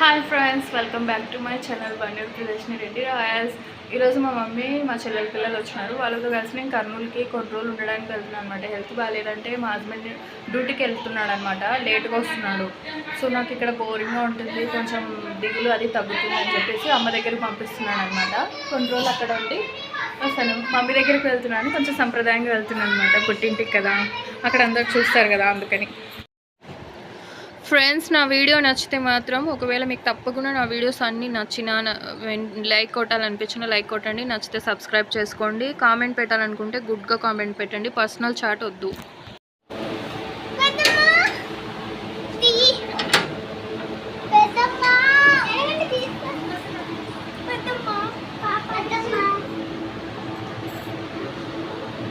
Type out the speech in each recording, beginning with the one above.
Hi friends welcome back to my channel Banduru Pradarshini Reddy royals ఈరోజు మా mummy మా చెల్లెల పిల్లలు వచ్చినారు. వాళ్ళతో కలిసి నేను కర్నూలుకి కొన్ని రోజులు ఉండడానికి వెళ్తున్నాను అనమాట హెల్త్ బాగాలేదంటే మా హస్బెండ్ డ్యూటీకి వెళ్తున్నాడు అనమాట లేట్గా వస్తున్నాడు. సో నాకు ఇక్కడ బోరింగ్గా ఉంటుంది. కొంచెం దిగులు అది తగ్గుతుంది అని చెప్పేసి అమ్మ దగ్గరికి పంపిస్తున్నాను అనమాట కొన్ని రోజులు అక్కడ ఉండి వస్తాను. మమ్మీ దగ్గరికి వెళ్తున్నాను. కొంచెం సంప్రదాయంగా వెళ్తున్నాను అనమాట పుట్టింటికి కదా. అక్కడ అందరు చూస్తారు కదా అందుకని. ఫ్రెండ్స్ నా వీడియో నచ్చితే మాత్రం ఒకవేళ మీకు తప్పకుండా నా వీడియోస్ అన్నీ నచ్చినా లైక్ కొట్టాలనిపించిన లైక్ కొట్టండి. నచ్చితే సబ్స్క్రైబ్ చేసుకోండి. కామెంట్ పెట్టాలనుకుంటే గుడ్గా కామెంట్ పెట్టండి. పర్సనల్ చాట్ వద్దు.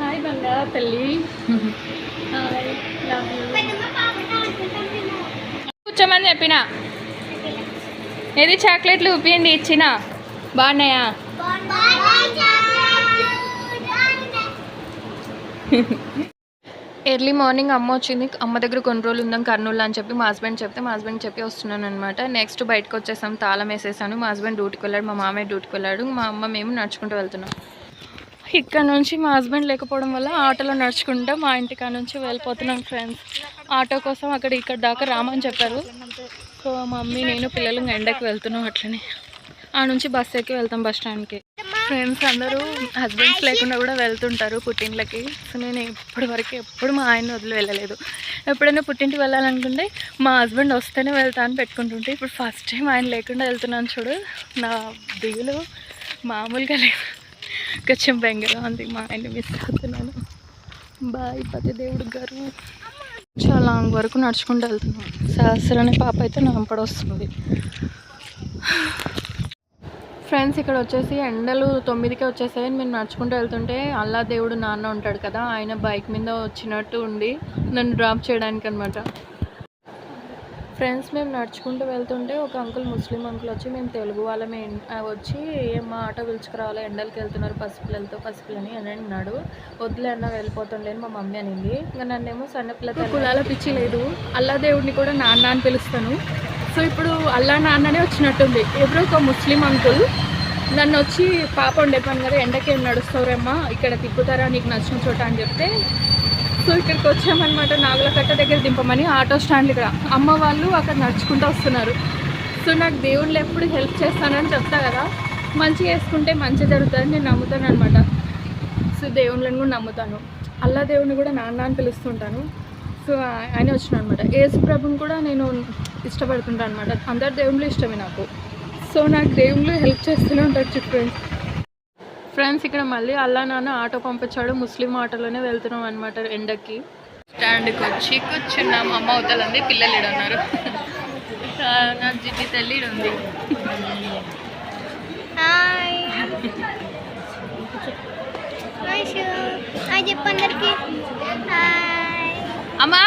హాయ్ బంగా తల్లి. కూర్చోమని చెప్పిన? ఏది చాక్లెట్లు? ఊపియండి ఇచ్చిన? బాగున్నాయా? ఎర్లీ మార్నింగ్ అమ్మ వచ్చింది. అమ్మ దగ్గర కొన్ని రోజులు ఉందాం కర్నూలు అని చెప్పి మా హస్బెండ్ చెప్తే మా హస్బెండ్ చెప్పి వస్తున్నాను అనమాట నెక్స్ట్ బయటకు వచ్చేసాం తాళం వేసేసాను. మా హస్బెండ్ డ్యూటీకి వెళ్ళాడు మా మామయ్య డ్యూటీకి వెళ్ళాడు. మా అమ్మ మేము నడుచుకుంటూ వెళ్తున్నాం. ఇక్కడ నుంచి మా హస్బెండ్ లేకపోవడం వల్ల ఆటోలో నడుచుకుంటూ మా ఇంటికాడ నుంచి వెళ్ళిపోతున్నాం ఫ్రెండ్స్ ఆటో కోసం అక్కడ ఇక్కడ దాకా రామని చెప్పారు. సో మమ్మీ నేను పిల్లలు ఎండకి వెళ్తున్నాం అట్లనే. ఆ నుంచి బస్ ఎక్కి వెళ్తాం బస్ స్టాండ్కి ఫ్రెండ్స్ అందరూ హస్బెండ్స్ లేకుండా కూడా వెళ్తుంటారు పుట్టింట్లకి సో నేను ఇప్పటి వరకు ఎప్పుడు మా ఆయన వదిలి వెళ్ళలేదు. ఎప్పుడైనా పుట్టింటికి వెళ్ళాలనుకుంటే మా హస్బెండ్ వస్తేనే వెళ్తా అని పెట్టుకుంటుంటే ఇప్పుడు ఫస్ట్ టైం ఆయన లేకుండా వెళ్తున్నాను చూడు. నా దిగులు మామూలుగా లేదు కొంచెం బెంగగా ఉంది మా ఆయన మిస్ అవుతున్నాను బాయ్ పతి దేవుడు గారు. చాలా లాంగ్ వరకు నడుచుకుంటూ వెళ్తున్నాం. సహస్ర అనే పాప అయితే నాంపడ వస్తుంది. ఫ్రెండ్స్ ఇక్కడ వచ్చేసి ఎండలు తొమ్మిదికే వచ్చేసాయి. మేము నడుచుకుంటూ వెళ్తుంటే అల్లా దేవుడు నాన్న ఉంటాడు కదా ఆయన బైక్ మీద వచ్చినట్టు ఉండి నన్ను డ్రాప్ చేయడానికి అనమాట ఫ్రెండ్స్ మేము నడుచుకుంటూ వెళ్తుంటే ఒక అంకుల్ ముస్లిం అంకుల్ వచ్చి మేము తెలుగు వాళ్ళమే వచ్చి ఏం మా ఆటో పిలుచుకురావాలి? ఎండలకి వెళ్తున్నారు పసిపిల్లలతో పసిపిల్లని అని అన్నాడు. వద్దులే అన్న వెళ్ళిపోతుండేని మా మమ్మీ అనింది. ఇంకా నన్నేమో సన్నపిల్ల కులాల పిచ్చి లేదు. అల్లా దేవుడిని కూడా నాన్న అని పిలుస్తాను. సో ఇప్పుడు అల్లా నాన్ననే వచ్చినట్టుంది. ఎవరో ఒక ముస్లిం అంకుల్ నన్ను వచ్చి పాప ఉండే పని కదా ఎండకి నడుస్తారమ్మా ఇక్కడ తిప్పుతారా? నీకు నచ్చిన చోట అని చెప్తే సో ఇక్కడికి వచ్చామన్నమాట నాగులకట్ట దగ్గర దింపమని ఆటో స్టాండ్ ఇక్కడ. అమ్మ వాళ్ళు అక్కడ నడుచుకుంటూ వస్తున్నారు. సో నాకు దేవుళ్ళు ఎప్పుడు హెల్ప్ చేస్తానని చెప్తా కదా. మంచిగా వేసుకుంటే మంచి జరుగుతుందని నేను నమ్ముతాను అనమాట సో దేవుళ్ళని కూడా నమ్ముతాను. అల్లా దేవుడిని కూడా నాన్న అని పిలుస్తుంటాను. సో ఆయన వచ్చిన అనమాట యేసు ప్రభుని కూడా నేను ఇష్టపడుతుంటాను అనమాట అందరు దేవుళ్ళు ఇష్టమే నాకు. సో నాకు దేవుళ్ళు హెల్ప్ చేస్తూనే ఉంటారు ఫ్రెండ్స్. ఫ్రెండ్స్ ఇక్కడ మళ్ళీ అల్లా నాన్న ఆటో పంపించాడు. ముస్లిం ఆటోలోనే వెళ్తున్నాం అనమాట ఎండకి. స్టాండ్కి వచ్చి కూర్చున్నాం. అమ్మ అవుతాలంది పిల్లలు ఈడ ఉన్నారు. నా జిడ్డి తల్లి ఈడ ఉంది. హాయ్ హాయ్ చెప్పు అందరికి. హాయ్ అమ్మా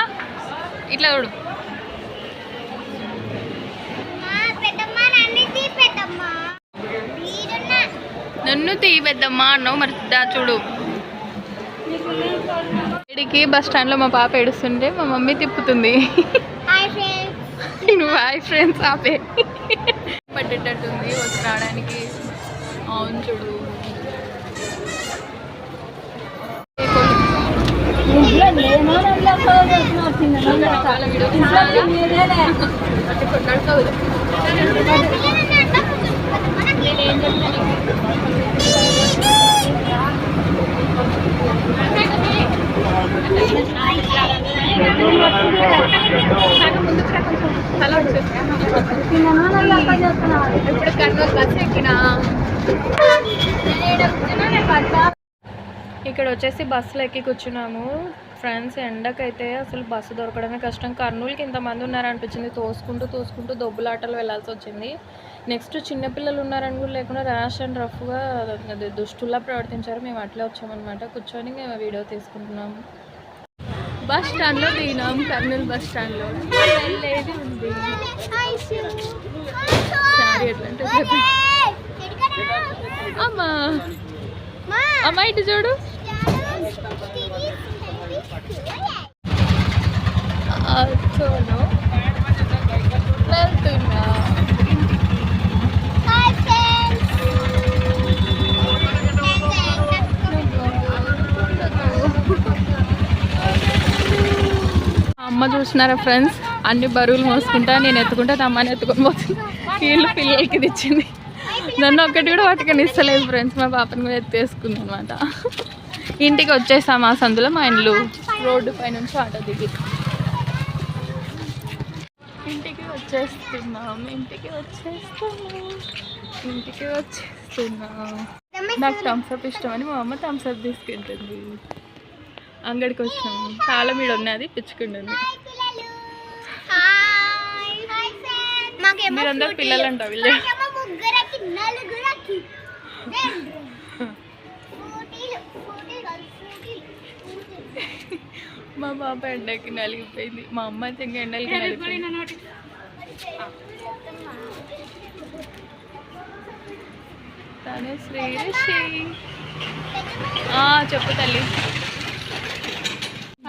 ఇట్లా చూడు. నన్ను తీ పెద్దమ్మా అన్నావు మరి దా చూడు. ఇడికి బస్ స్టాండ్లో మా పాప ఏడుస్తుంటే మా మమ్మీ తిప్పుతుంది. నువ్వు హాయ్ ఫ్రెండ్స్ ఆపే. పట్టేటట్టుంది వచ్చి రావడానికి. అవును చూడు. చాలా వీడియో ఇక్కడ వచ్చేసి బస్సులో ఎక్కి కూర్చున్నాము. ఫ్రెండ్స్ ఎండకైతే అసలు బస్సు దొరకడమే కష్టం. కర్నూలుకి ఇంతమంది ఉన్నారనిపించింది. తోసుకుంటూ తోసుకుంటూ దొబ్బులాటలు వెళ్ళాల్సి వచ్చింది. నెక్స్ట్ చిన్నపిల్లలు ఉన్నారని కూడా లేకుండా ర్యాష్ అండ్ రఫ్గా అది దుష్టుల్లా ప్రవర్తించారు. మేము అట్లే వచ్చామన్నమాట. కూర్చొని మేము వీడియో తీసుకుంటున్నాము బస్ స్టాండ్లో దిగినాం. కర్నూలు బస్ స్టాండ్లో. వెళ్ళేది ఉంది. సారీ అమ్మా. అమ్మా ఇటు చూడు. అమ్మ చూసినారా ఫ్రెండ్స్? అన్ని బరువులు మోసుకుంటా నేను ఎత్తుకుంటా అమ్మని ఎత్తుకొని పోతుంది వీళ్ళు పిల్లలకి తెచ్చింది. నన్ను ఒక్కటి కూడా పట్టుకొని ఇస్తలేదు ఫ్రెండ్స్ మా పాపని కూడా ఎత్తేసుకుంది అనమాట ఇంటికి వచ్చేసాం ఆ సందులో మా ఇండ్లు. రోడ్డు పై నుంచి ఆటో దిగి. ఇంటికి వచ్చేస్తున్నాం ఇంటికి వచ్చేస్తున్నాం ఇంటికి వచ్చేస్తున్నాం. నాకు థమ్స్అప్ ఇష్టం అని మా అమ్మ థమ్స్అప్ తీసుకెళ్తుంది. అంగడికి వచ్చాం. తాళం మీద ఉన్నది పిచ్చుకుంటుంది. మీరందరూ పిల్లలు అంట వీళ్ళు. నలుగురకి మా పాప ఎండకి నలిగిపోయింది. మా అమ్మ అయితే ఇంకా ఎండలకి నలిగిపోయింది. తనే శ్రీరషి ఆ, చెప్పు తల్లి.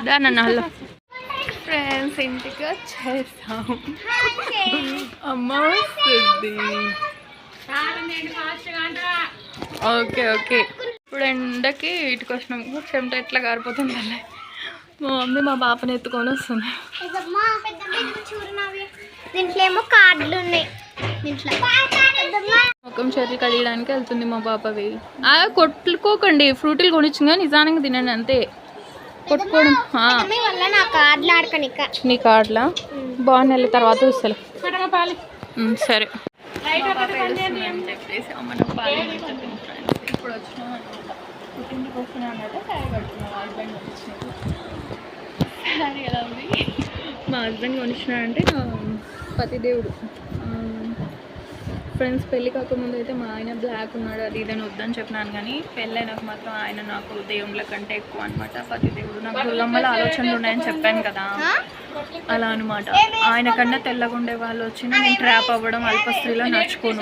దానన్న హలో. ఫ్రెండ్స్ ఇంటికి వచ్చేసాం. అమ్మ వస్తుంది ఓకే ఓకే. ఇప్పుడు ఎండకి ఇటుకు వచ్చినాం. చెమట ఎట్లా కారిపోతుంది తల్లి మా మమ్మీ మా పాపని ఎత్తుకొని వస్తుంది. చూడనావి. దీంట్లో ఏమో కార్డులు ఉన్నాయి. దీంట్లో. పెద్దమ్మ. ముఖం చేతులు కడిగడానికి వెళ్తుంది మా పాపవి ఆ, కొట్టుకోకండి. ఫ్రూటీలు కొనిచ్చిందిగా నిజానికి తినండి అంతే. కొట్టుకోవడం నా కార్డులు బాగున్నాయి తర్వాత చూస్తాను సరే. మా పాప ఏడుస్తుంది అని చెప్పేసి అమ్మ నాకు పాలు ఇవ్వమంటుంది friends. ఇప్పుడు వచ్చినాం అనమాట పుట్టింటికి వస్తున్నా అన్నట్టు శారీ కట్టుకున్నాం హస్బెండ్ కొనిచ్చినాడు శారీ ఎలా ఉంది మా హస్బెండ్ కొనిచ్చినాడంటే నా పతిదేవుడు ఫ్రెండ్స్ పెళ్ళి కాకముందు అయితే మా ఆయన బ్లాక్ ఉన్నాడు అది ఇదని వద్దని చెప్పినాను కానీ పెళ్ళైనాక మాత్రం ఆయన నాకు దేవుళ్ళ కంటే ఎక్కువ అనమాట పతిదేవుడు నాకు దుర్గమ్మల ఆలోచనలు ఉన్నాయని చెప్పాను కదా. అలా అనమాట ఆయన కన్నా తెల్లగుండే వాళ్ళు వచ్చినా నేను ట్రాప్ అవ్వడం అల్పస్త్రీలో నడుచుకోను.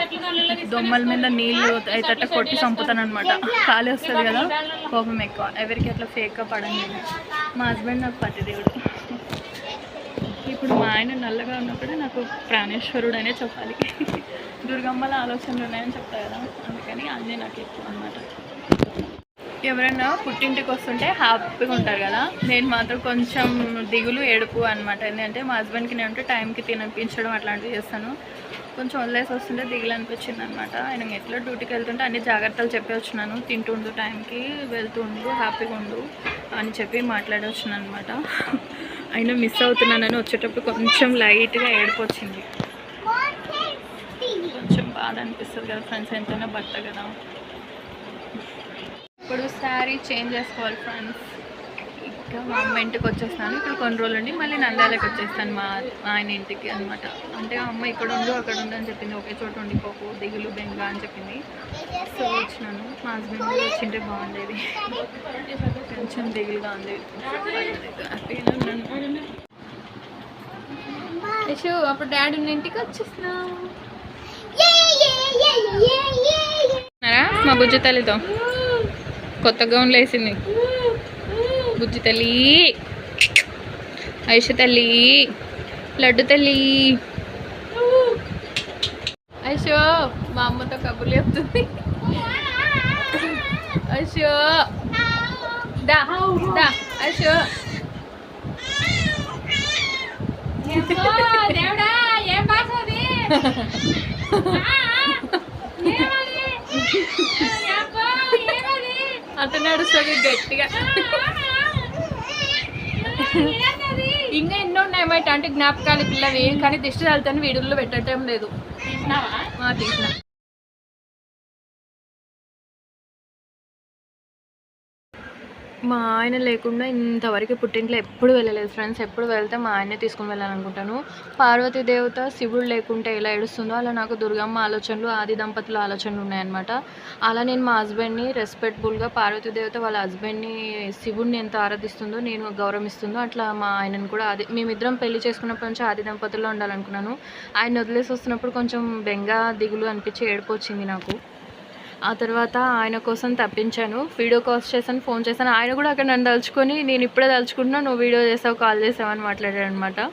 దొమ్మల మీద నీళ్ళు అయితే కొట్టి చంపుతాను అనమాట ఖాళీ వస్తుంది కదా కోపం ఎక్కువ. ఎవరికి అట్లా ఫేక్గా పడండి మా హస్బెండ్ నాకు పతిదేవుడు ఇప్పుడు మా ఆయన నల్లగా ఉన్నప్పుడే నాకు ప్రాణేశ్వరుడు అనే చెప్పాలి. దుర్గమ్మల ఆలోచనలు ఉన్నాయని చెప్తా కదా అందుకని అన్నీ నాకు ఎక్కువ అనమాట ఎవరైనా పుట్టింటికి వస్తుంటే హ్యాపీగా ఉంటారు కదా నేను మాత్రం కొంచెం దిగులు ఏడుపు అనమాట ఎందుకంటే మా హస్బెండ్కి నేను ఉంటే టైంకి తినిపించడం అట్లాంటివి చేస్తాను. కొంచెం వదిలేసి వస్తుంటే దిగులు అనిపించింది అనమాట ఆయన ఎట్లా డ్యూటీకి వెళ్తుంటే అన్ని జాగ్రత్తలు చెప్పి వచ్చినాను. తింటుండు టైంకి వెళ్తుండు హ్యాపీగా ఉండు అని చెప్పి మాట్లాడి వచ్చినాను అనమాట అయినా మిస్ అవుతున్నానని వచ్చేటప్పుడు కొంచెం లైట్గా ఏడిపోచ్చింది. కొంచెం బాధ అనిపిస్తుంది కదా ఫ్రెండ్స్ ఎంతైనా భర్త కదా. ఇప్పుడు శారీ చేంజ్ చేసుకోవాలి ఫ్రెండ్స్ ఇంకా మా అమ్మ ఇంటికి వచ్చేస్తాను. ఇక్కడ కొన్ని రోజులు ఉండి మళ్ళీ నందాలకు వచ్చేస్తాను మా ఆయన ఇంటికి అనమాట అంటే అమ్మ ఇక్కడ ఉండు అక్కడ ఉండు అని చెప్పింది. ఒకే చోట ఉండిపోకు దిగులు బెంగ అని చెప్పింది. సో వచ్చినాను. మా హస్బెండ్ వచ్చింటే బాగుండేది. కొంచెం దిగులుగా ఉంది. హ్యాపీగా ఉన్నాను. యశు అప్పుడు డాడీ ఉన్న ఇంటికి వచ్చేస్తున్నాం. మా బుజ్జి తల్లితో. కొత్త గౌన్లు వేసింది. బుజ్జి తల్లి. ఐష తల్లి. లడ్డు తల్లి. ఐషో మా అమ్మతో కబుర్లు చెప్తుంది. ఐషో. దా దా ఐషో అతను నడుస్తుంది గట్టిగా ఇంకా ఎన్నో ఉన్నాయి మాట అంటే జ్ఞాపకాలు పిల్లవి కానీ దిష్టి తగులుతాను వీడియోలో పెట్టడం లేదు తీసిన మా ఆయన లేకుండా ఇంతవరకు పుట్టింట్లో ఎప్పుడు వెళ్ళలేదు. ఫ్రెండ్స్ ఎప్పుడు వెళ్తే మా ఆయనే తీసుకుని వెళ్ళాలనుకుంటాను. పార్వతీ దేవత శివుడు లేకుంటే ఎలా ఏడుస్తుందో అలా నాకు దుర్గమ్మ ఆలోచనలు ఆది దంపతుల ఆలోచనలు ఉన్నాయన్నమాట. అలా నేను మా హస్బెండ్ని రెస్పెక్ట్ఫుల్గా పార్వతీ దేవత వాళ్ళ హస్బెండ్ని శివుడిని ఎంత ఆరాధిస్తుందో నేను గౌరవిస్తుందో అట్లా మా ఆయనను కూడా ఆది మేమిద్దరం పెళ్ళి చేసుకున్నప్పటి నుంచి ఆది దంపతుల్లో ఉండాలనుకున్నాను. ఆయన వదిలేసి వస్తున్నప్పుడు కొంచెం బెంగ దిగులు అనిపించి ఏడుపు వచ్చింది నాకు. ఆ తర్వాత ఆయన కోసం తప్పించాను. వీడియో కాల్స్ చేశాను ఫోన్ చేశాను. ఆయన కూడా అక్కడ నన్ను తలుచుకొని నేను ఇప్పుడే తలుచుకుంటున్నా నువ్వు వీడియో చేసావు కాల్ చేసావు అని మాట్లాడాడు అనమాట